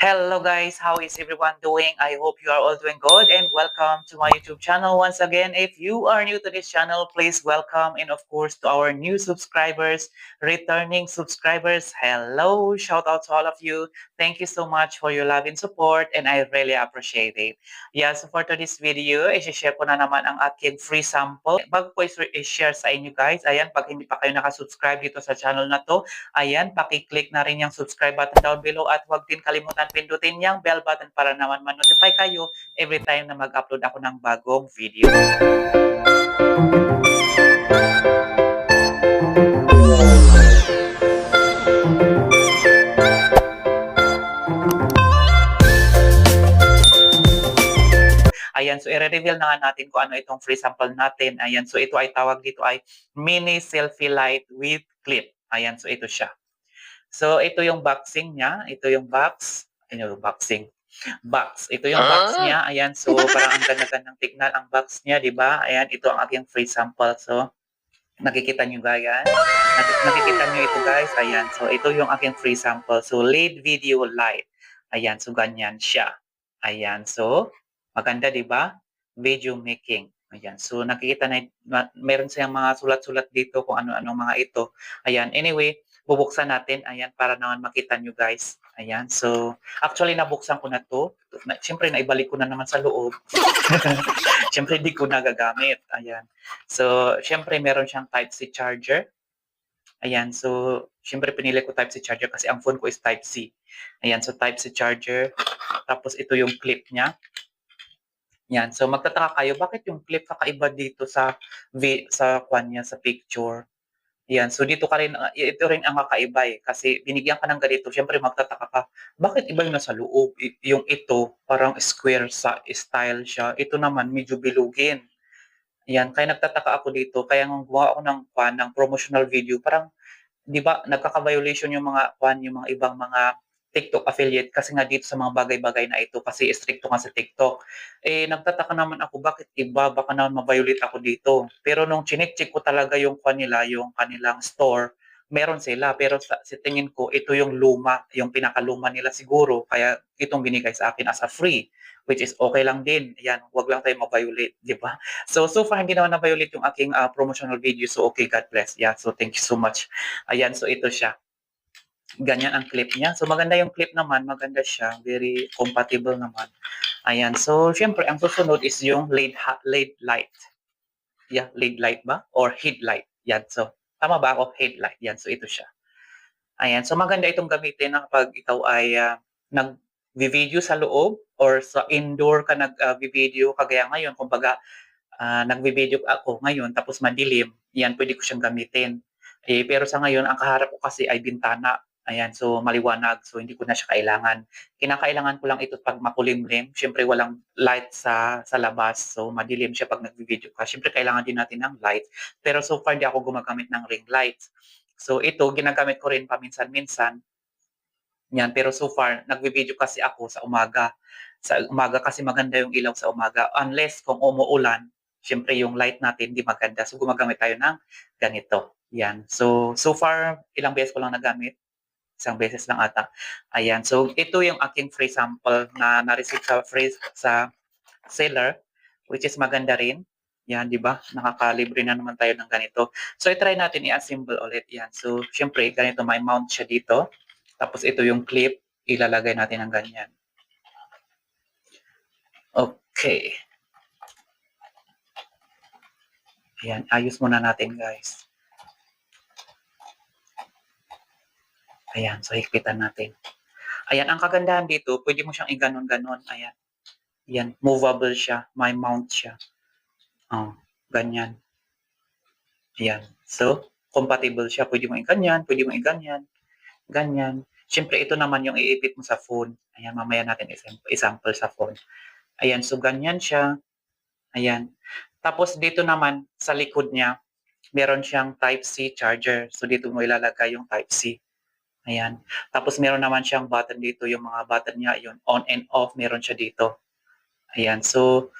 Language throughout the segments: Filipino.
Hello guys, how is everyone doing? I hope you are all doing good and welcome to my YouTube channel once again. If you are new to this channel, please welcome and of course to our new subscribers, returning subscribers. Hello, shout out to all of you. Thank you so much for your love and support and I really appreciate it. Yeah, so for today's video, i-share ko na naman ang aking free sample. Bago ko i-share sa inyo guys, ayan, pag hindi pa kayo nakasubscribe dito sa channel na to, ayan, pakiclick na rin yung subscribe button down below at huwag din kalimutan pindutin yung bell button para naman ma-notify kayo every time na mag-upload ako ng bagong video. Ayan, so i-reveal na nga natin kung ano itong free sample natin. Ayan, so ito ay tawag dito ay mini selfie light with clip. Ayan, so ito siya. So ito yung boxing niya, ito yung box, ano yung boxing? Box. Ito yung box Ah. niya. Ayan, so parang ang ganda-gandang tignan ang box niya, 'di ba? Ayan, ito ang aking free sample. So nakikita yan? Nakik- Nakikita niyo ito guys? Ayan, so ito yung aking free sample. So lead video light. Ayan, so ganyan siya. Ayan, so maganda 'di ba? Video making. Ayan, so nakikita na meron siyang mga sulat-sulat dito kung ano-ano mga ito. Ayan, anyway, bubuksan natin. Ayan, para naman makita nyo guys. Ayan, so actually nabuksan ko na to. Na, Siyempre, naibalik ko na naman sa loob. Siyempre, hindi ko nagagamit. Ayan. So, siyempre, meron siyang Type-C charger. Ayan, so, siyempre, pinili ko Type-C charger kasi ang phone ko is Type-C. Ayan, so Type-C charger. Tapos, ito yung clip niya. Yan. So magtataka kayo, bakit yung clip kakaiba dito sa sa kwan niya sa picture? Yan. So dito ka rin ah, ito rin ang kakaiba eh kasi binigyan ka ng ganito, syempre magtataka ka, bakit iba yung nasa loob? Yung ito parang square sa style siya. Ito naman medyo bilugin. Yan, kaya nagtataka ako dito. Kaya nung gumawa ako ng kwan ng promotional video, parang 'di ba nagkaka-violation yung mga kwan, yung mga ibang mga TikTok affiliate kasi nga dito sa mga bagay-bagay na ito kasi stricto nga sa TikTok. Eh, nagtataka naman ako bakit iba, baka naman ma-violate ako dito. Pero nung chinek-check ko talaga yung kanila, yung kanilang store, meron sila. Pero sa, sa tingin ko, ito yung luma, yung pinakaluma nila siguro. Kaya itong binigay sa akin as a free, which is okay lang din. Yan, wag lang tayo ma-violate, di ba? So, so far, hindi naman na-violate yung aking ah, promotional video. So, okay, God bless. Yeah, so thank you so much. Ayan, so ito siya ganyan ang clip niya. So maganda yung clip naman, maganda siya, very compatible naman. Ayan, so syempre ang susunod is yung LED, LED light. Yeah, LED light ba? Or headlight. Yan, so tama ba ako? Headlight. Yan, so ito siya. Ayan, so maganda itong gamitin na kapag ikaw ay ah, nag-video sa loob or sa indoor ka nag-video, kagaya ngayon, kumbaga ah, nag-video ako ngayon tapos madilim, yan pwede ko siyang gamitin. Eh, pero sa ngayon, ang kaharap ko kasi ay bintana. Ayan, so maliwanag. So hindi ko na siya kailangan. Kinakailangan ko lang ito pag makulimlim. Siyempre walang light sa sa labas. So madilim siya pag nagvi-video ka. Siyempre kailangan din natin ng light. Pero so far di ako gumagamit ng ring lights. So ito ginagamit ko rin paminsan-minsan. Yan, pero so far nagvi-video kasi ako sa umaga. Sa umaga kasi maganda yung ilaw sa umaga. Unless kung umuulan, siyempre yung light natin di maganda. So gumagamit tayo ng ganito. Yan. So so far ilang beses ko lang nagamit isang beses lang ata. Ayan. So, ito yung aking free sample na na-receive sa free sa seller, which is maganda rin. Yan, di ba? Nakakalibre na naman tayo ng ganito. So, i-try natin i-assemble ulit. Yan. So, syempre, ganito may mount siya dito. Tapos, ito yung clip. Ilalagay natin ng ganyan. Okay. Ayan, ayos muna natin, guys. Ayan, so higpitan natin. Ayan, ang kagandahan dito, pwede mo siyang iganon-ganon. Ayan. Ayan, movable siya. May mount siya. Oh, ganyan. Ayan. So, compatible siya. Pwede mo iganyan, pwede mo iganyan. Ganyan. Siyempre, ito naman yung iipit mo sa phone. Ayan, mamaya natin isample sa phone. Ayan, so ganyan siya. Ayan. Tapos dito naman, sa likod niya, meron siyang Type-C charger. So, dito mo ilalagay yung Type-C. Ayan. Tapos meron naman siyang button dito, yung mga button niya, yun, on and off, meron siya dito. Ayan. So,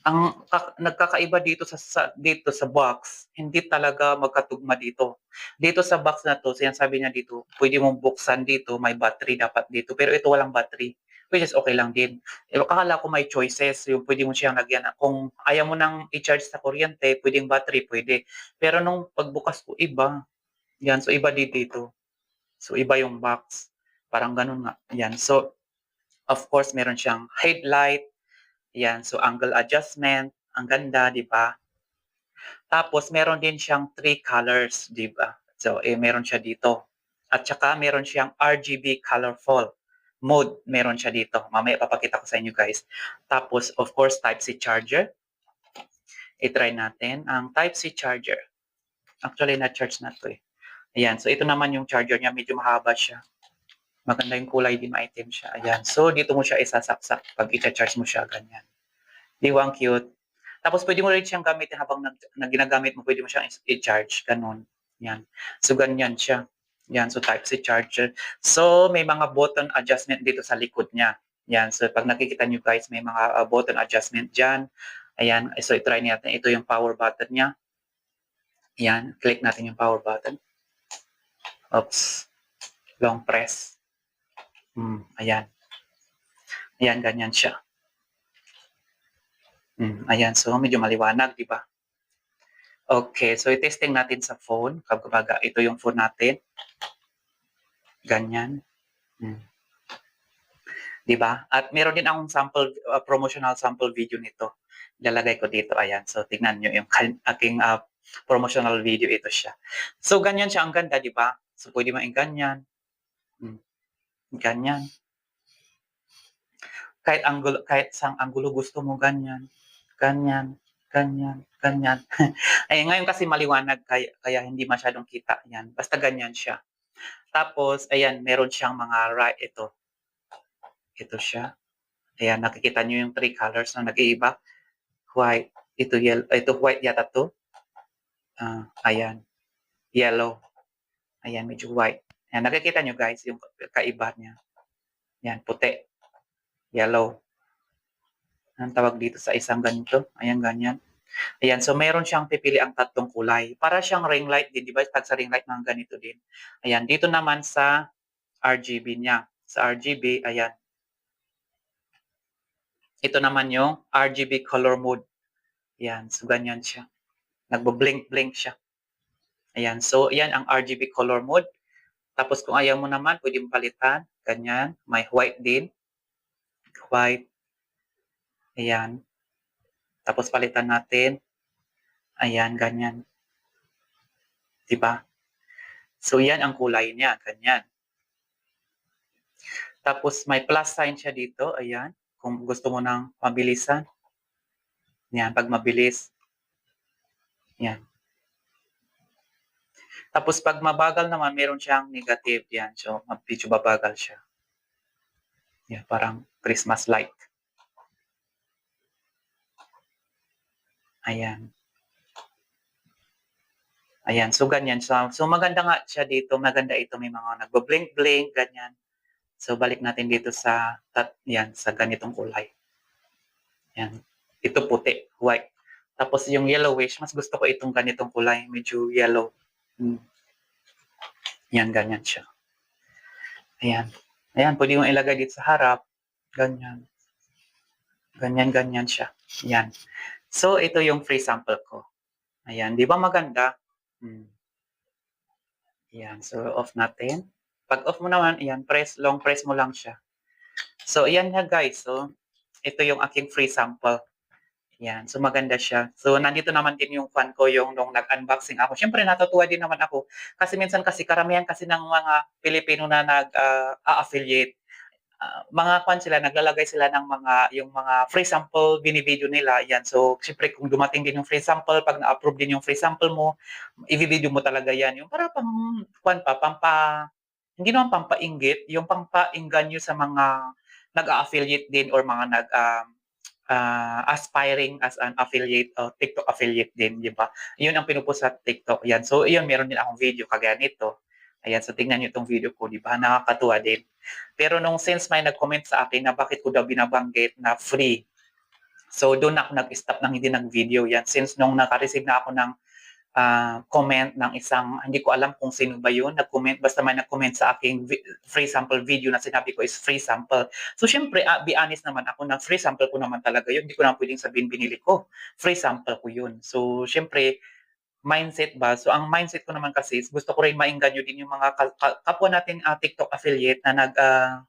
Ang kak nagkakaiba dito sa sa dito sa box, hindi talaga magkatugma dito. Dito sa box na 'to, sinasabi niya dito, puwede mong buksan dito, may battery dapat dito, pero ito walang battery, which is okey lang din. Akala ko may choices, yung puwede mo siyang lagyan kung ayaw mo ng i-charge sa kuryente, puwedeng battery, puwede. Pero nung pagbukas ko iba, 'yan, so iba dito. So iba yung box, parang gano'n nga, 'yan. So, of course meron siyang headlight, 'yan, so angle adjustment, ang ganda, 'di ba? Tapos meron din siyang 3 colors, 'di ba? So, eh, meron siya dito at saka meron siyang RGB colorful mode, meron siya dito. Mamaya ipapakita ko sa inyo, guys. Tapos of course Type-C charger. I-try natin ang Type-C charger. Actually na-charge na 'to, eh. Ayan, so ito naman yung charger niya, medyo mahaba siya. Maganda yung kulay din, maitim siya, ayan. So dito mo siya isasaksak 'pag icha-charge mo siya, ganyan. 'Di ba ang cute? Tapos puwede mo rin siyang gamitin habang nag na ginagamit mo, puwede mo siyang i-charge, gano'n, 'yan. So ganyan siya, 'yan, so Type-C charger. So may mga button adjustment dito sa likod niya, 'yan. So 'pag nakikita niyo guys, may mga, ah, button adjustment diyan, ayan. So i-try natin, ito yung power button niya. 'Yan, click natin yung power button. Oops, long press. Hmm, ayan. Ayan, ganyan siya. Hmm, ayan. So medyo maliwanag, 'di ba? Okay, so i-testing natin sa phone, kumbaga ito yung phone natin. Ganyan, hmm. 'Di ba? At meron din akong sample, ah, promotional sample video nito. Ilalagay ko dito, ayan. So tignan niyo yung aking, ah, promotional video, ito siya. So ganyan siya, ang ganda, 'di ba? So puwede mo ganyan. Hmm, ganyan. Kahit anggulo kahit saang anggulo gusto mo, ganyan. Ganyan, ganyan, ganyan. Eh, ngayon kasi maliwanag kaya kaya hindi masyadong kita, 'yan. Basta ganyan siya. Tapos ayan, meron siyang mga ri ito. Ito siya. Ayan, nakikita niyo yung 3 colors na nag-iiba? White, ito yel ito white yata 'to. Ah, ayan, yellow. Ayan, medyo white. Ayan, nakikita niyo guys yung kaiba niya. 'Yan, puti, yellow. Anong tawag dito sa isang ganito? Ayan, ganyan. Ayan, so meron siyang pipiliang tatlong kulay. Para siyang ring light din, 'di ba? 'Pag sa ring light mga ganito din. Ayan, dito naman sa RGB niya. Sa RGB, ayan. Ito naman yung RGB color mode. 'Yan, so ganyan siya. Nagbo-blink-blink siya. Ayan, so 'yan ang RGB color mode. Tapos kung ayaw mo naman, puwede mong palitan, ganyan. May white din. White. Ayan. Tapos palitan natin. Ayan, ganyan. 'Di ba? So 'yan ang kulay niya, ganyan. Tapos may plus sign siya dito, ayan. Kung gusto mo ng mabilisan. 'Yan, 'pag mabilis. 'Yan. Tapos 'pag mabagal naman, meron siyang negative, 'yan. So medyo mabagal siya. 'Yan, parang Christmas light. Ayan. Ayan, so ganyan siya. So maganda nga siya dito, maganda ito, may mga nagbo-blink-blink, ganyan. So balik natin dito sa tat 'yan, sa ganitong kulay. 'Yan. Ito puti, white. Tapos yung yellowish, mas gusto ko itong ganitong kulay, medyo yellow. Hmm. 'Yan, ganyan siya. Ayan. Ayan, puwede mong ilagay dito sa harap, ganyan. Ganyan-ganyan siya, 'yan. So ito yung free sample ko. Ayan, 'di ba maganda? Hmm. 'Yan, so off natin. 'Pag off mo naman, ayan, press long press mo lang siya. So ayan na guys, so ito yung aking free sample. 'Yan, so maganda siya. So nandito naman din yung fan ko, yung nung nag-unboxing ako. Siyempre natutuwa din naman ako. Kasi minsan kasi karamihan kasi ng mga Pilipino na nag, ah, a-affiliate, ah, mga kuwan sila, naglalagay sila ng mga yung mga free sample bini-video nila, 'yan. So siyempre kung dumating din yung free sample, 'pag na-approve din yung free sample mo, ivi-video mo talaga 'yan. Yung para pang kuwan pa, pampa hindi naman pampainggit, yung pampaengganyo sa mga nag-a-affiliate din or mga nag, um, ah, aspiring as an affiliate o TikTok affiliate din, 'di ba? 'Yun ang pino-post sa TikTok, 'yan. So iyon, meron din akong video kagaya nito. Ayan, so tingnan niyo 'tong video ko, 'di ba, nakakatuwa din. Pero nung since may nag-comment sa akin na bakit ko daw binabanggit na free, So, doon ako nag-stop ng hindi nag-video yan. Since nung naka-receive na ako ng ah, comment ng isang, hindi ko alam kung sino ba yun, nag-comment, basta may nag-comment sa aking free sample video na sinabi ko is free sample. So, syempre, ah, be honest naman ako na free sample ko naman talaga yun. Hindi ko naman pwedeng sabihin binili ko. Free sample ko yun. So, syempre, mindset ba? So, ang mindset ko naman kasi gusto ko rin maingganyo din yung mga ka- ka- kapwa natin ah, TikTok affiliate na nag, ah,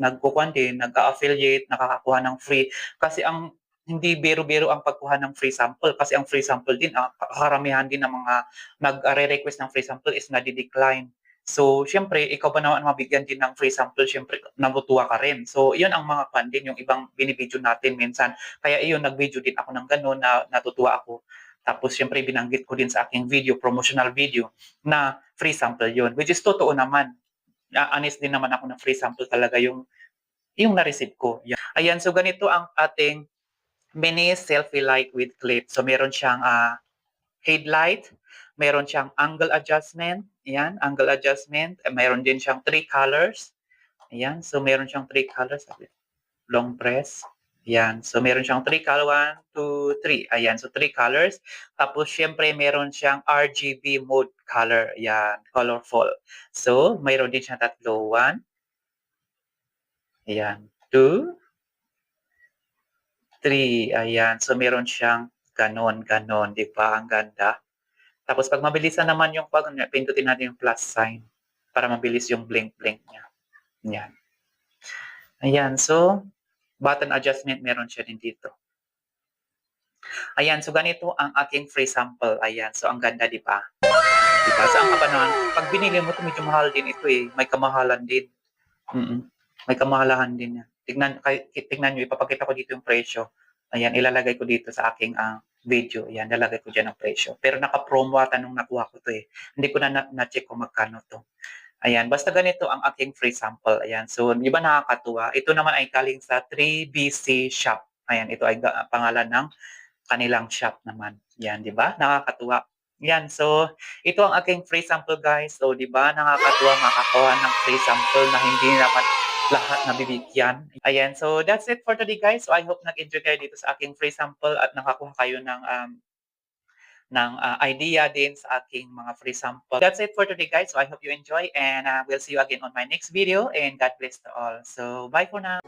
nagkukuhan din, nag-affiliate, nakakakuha ng free. Kasi ang hindi biro-biro ang pagkuha ng free sample kasi ang free sample din, ang karamihan din ng mga nag-re-request ng free sample is nadi-decline. So, syempre, ikaw ba naman mabigyan din ng free sample, syempre, nabutuwa ka rin. So, yun ang mga fan din, yung ibang binibideo natin minsan. Kaya iyon, nag-video din ako ng gano'n na natutuwa ako. Tapos, syempre, binanggit ko din sa aking video, promotional video, na free sample yun. Which is totoo naman. Na honest din naman ako na free sample talaga yung yung na-receive ko. Yan. Ayan, so ganito ang ating mini selfie light with clip. So meron siyang ah, headlight, meron siyang angle adjustment, ayan, angle adjustment, Eh, meron din siyang three colors. Ayan, so meron siyang three colors. Long press. Ayan, so meron siyang three color, one, two, three. Ayan, so three colors. Tapos syempre meron siyang RGB mode color. Ayan, colorful. So, mayroon din siyang tatlo. One, Ayan. Two. Three. Ayan. So, meron siyang ganon, ganon. Di ba? Ang ganda. Tapos, pag mabilisan naman yung pag, pindutin natin yung plus sign para mabilis yung blink-blink niya. Ayan. Ayan. So, button adjustment meron siya din dito. Ayan. So, ganito ang aking free sample. Ayan. So, ang ganda, di ba? Di ba? So, ang kapanan, pag binili mo ito, medyo mahal din ito eh. May kamahalan din. Mm may kamahalahan din yan. Tignan, kay, tignan nyo, ipapakita ko dito yung presyo. Ayan, ilalagay ko dito sa aking ah, video. Ayan, ilalagay ko dyan ang presyo. Pero naka-promo ata nung nakuha ko to eh. Hindi ko na na- na-check kung magkano to. Ayan, basta ganito ang aking free sample. Ayan, so di ba nakakatuwa? Ito naman ay galing sa 3BC Shop. Ayan, ito ay ga- pangalan ng kanilang shop naman. Yan, di ba? Nakakatuwa. Yan, so ito ang aking free sample guys. So, di ba, nakakatuwa makakuha ng free sample na hindi naman lahat nabibigyan. Ayan, so that's it for today guys. So I hope nag-enjoy kayo dito sa aking free sample at nakakuha kayo ng um, ng uh, idea din sa aking mga free sample. That's it for today guys. So I hope you enjoy and uh, we'll see you again on my next video and God bless to all. So bye for now.